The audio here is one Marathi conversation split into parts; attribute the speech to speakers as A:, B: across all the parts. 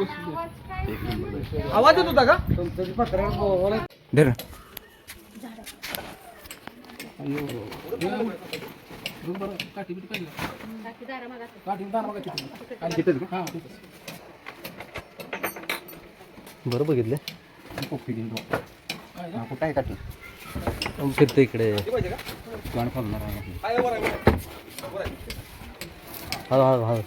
A: आवाज काय केला?
B: आवाज येत होता का?
C: बरं बघितलं.
D: कुठं आहे काठी?
C: फिरतं इकडे. हा हा हा.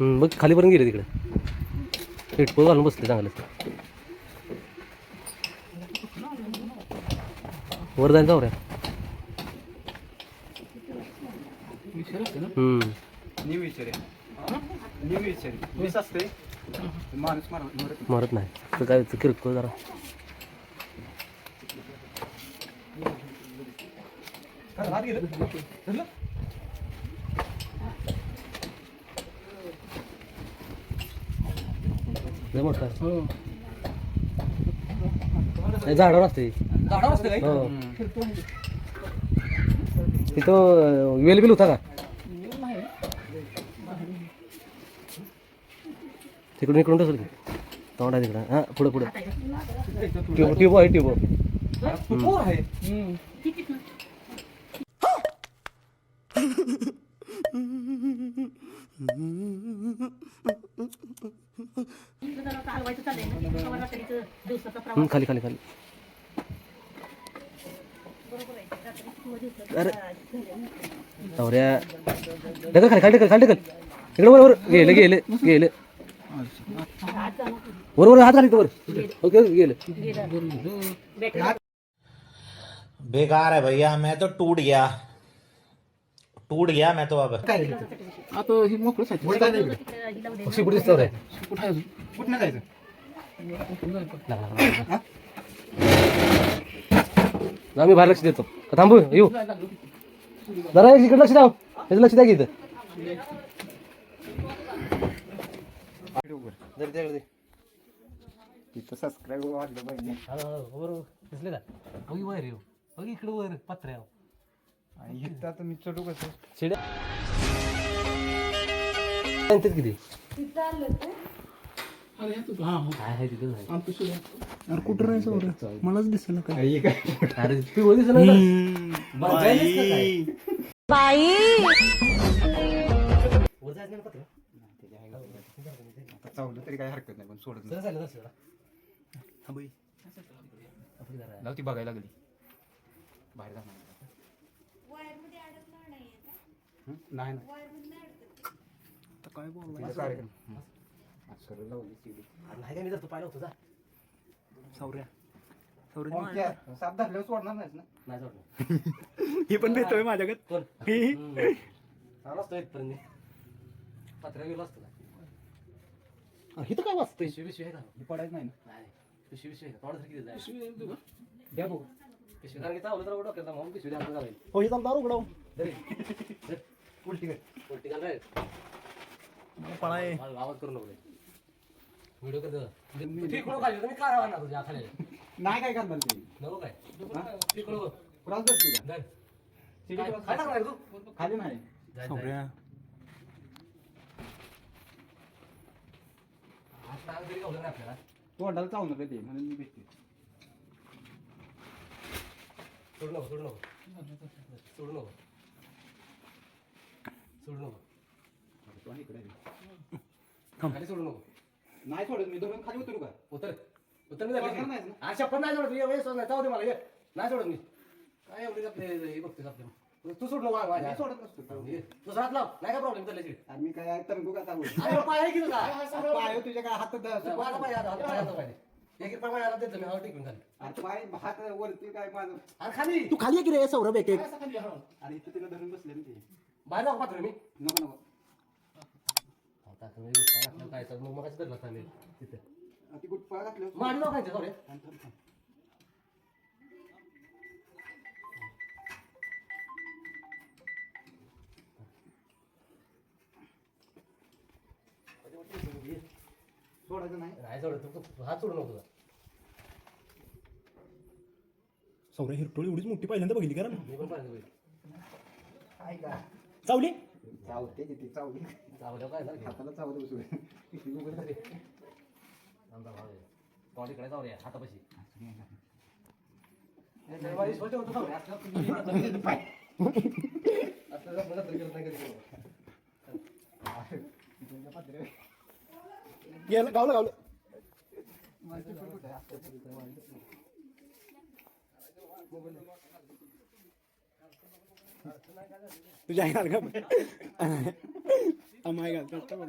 C: हम्म, बघ खालीपर्यंत गेले तिकडे. हेडफोन घालून बसले चांगले वर जायला जाऊ रे हम्म.
D: मरत
C: मारत नाही. तर काय होतं, किरकोळ जरा. आहे. झाडावर असते
B: झाडावर असते काय?
C: हो. तिथं वेल बिल होता का? तिकडून इकडून टसल की? तोंड आहे तिकडं. हां पुढे पुढे. ट्यूब ट्यूब आहे ट्यूब
B: आहे.
C: खाली खाली खाली. अरे. नवऱ्या ढकल खाली खाली ढकल खाली ढकल. इकडे बरोबर गेलं गेलं गेलं वर वर हात घाली वर. ओके गेलं.
E: बेकार है भैया मैं तो टूट गया। टूट गया मैं तो अब।
B: आता ही मोकळं
C: पुढे
D: कुठं कुठं जायचं?
C: आम्ही बाहेर लक्ष देतो. थांबू येऊ. जरा इकडे लक्ष द्या लक्ष द्या की इथं. जरी त्याकडे.
D: तिथं सबस्क्राईब वाढलं पाहिजे.
C: बरोबर. दिसले का? बघी वर येऊ. बघी इकडे वर पत्र्या.
D: आणि इथं आता मी चढू कसं?
C: शिड्या. सांगतात किती?
B: हे हा, हो.
C: काय आहे तिथं? नाही.
B: अरे कुठं राहायचं बरं? मलाच दिसेल काय?
D: हे काय?
C: अरे तू वर नाही जायचं नाही ना?
D: चावलं तरी काय हरकत नाही पण सोडत. नाही
C: आपण जरा-
D: जाऊ ती बघायला लागली बाहेर जाणार
A: वायरमध्ये अडकणार नाहीये का?
D: हं? नाही ना
A: वायरमध्ये नाही अडकत.
D: तिथं कार्यक्रम हं. हा, सरळ लावली
C: नाही मी जर तू पाहिलं होतं जा.
B: सौर्या
D: मग त्या साप धरल्यावर सोडणार नाहीस ना
C: नाही जोडलं.
B: ही पण भेटतोय माझ्याकडे
C: कोण? हम्म. आला असतो इथपर्यंत. पत्र्या गेलो असतो का?
B: इथं काय वाचतंय
C: पिशवी पिशवी आहे का?
D: हे पडायचं नाही ना
C: नाही. पिशवी पिशवी आहे का?
D: द्या बघू
C: पिशवी चावलं तर डोक्यात पिशवी.
B: हो इथं दारू उघडाव
C: धर. धर.
D: उलटी कर
C: उलटी घाल रे.
B: पळाय
C: मला आवाज करू नको. व्हिडिओ कर तू ठीक नको खाली, तुम्ही काय राहणार तुझ्या खाली
D: नाही काय करणार ते
C: नको काय धर. टाकणार तू
D: खाली नाही
C: जाय, जाय. तरी गावलं नाही आपल्याला
D: तोंडाला चावणार ते म्हणून मी भेटते.
C: सोडू नको सोडू नको. सोडू नको. सोडू नको.
D: तो इकडे आहे.
C: खाली सोडू नको.
D: नाही सोडत मी धरून खाली उतरू का?
C: उतर. उतर मी
D: नाहीस ना?
C: शपथ नाही सोडत. ये वेळेस नाही जाऊ दे मला ये. नाही सोडत मी. काय एवढी आपले हे बघतेस आपल्या तू सोड नको
D: मी सोडत नसतो.
C: ये, हात लाव. नाही का प्रॉब्लेम चालल्याची?
D: आणि मी काय तरंगू का चालू
C: अरे पाय आहे की तुझा?
D: पाय तुझ्या काय हात
C: माझा पाय हात हात- पाय हात एक देतो मी टेकून खाली
D: अरे पाय हात वरती काय माझं?
C: अरे खाली.
B: तू खाली की रे सौरभ एक एक?
D: अरे इथं तिला धरून बसले ना ते.
C: बाहेर जाऊ पात्र मी?
D: नको नको.
C: आता तुम्ही घातला काय तर मग मगाशी धरला चालेल तिथे.
D: ती गुटफळा थांब, थांब, थांब. सोडायचं नाही.
C: नाही सोड तू हात सोडू नको तुझा
B: सौरा हिरटोळी एवढीच मोठी पहिल्यांदा बघितली कारण
C: मी पण पाहिजे
D: काय का?
B: चावली?
D: चावते किती चावली.
C: चावल्यावर काय झालं?
D: हाताला चावत बसू पिशवी उघड झाली.
C: आमचा भाव आहे. तोंड इकडे जाऊया हातापाशी. नाही, माझी स्वच्छ होतं तुम्ही असलं जर बघत तर नाही कधी करू.
B: गेलं गावलं गावलं तुझ्या आई घाल का माय घाल कष्ट बघ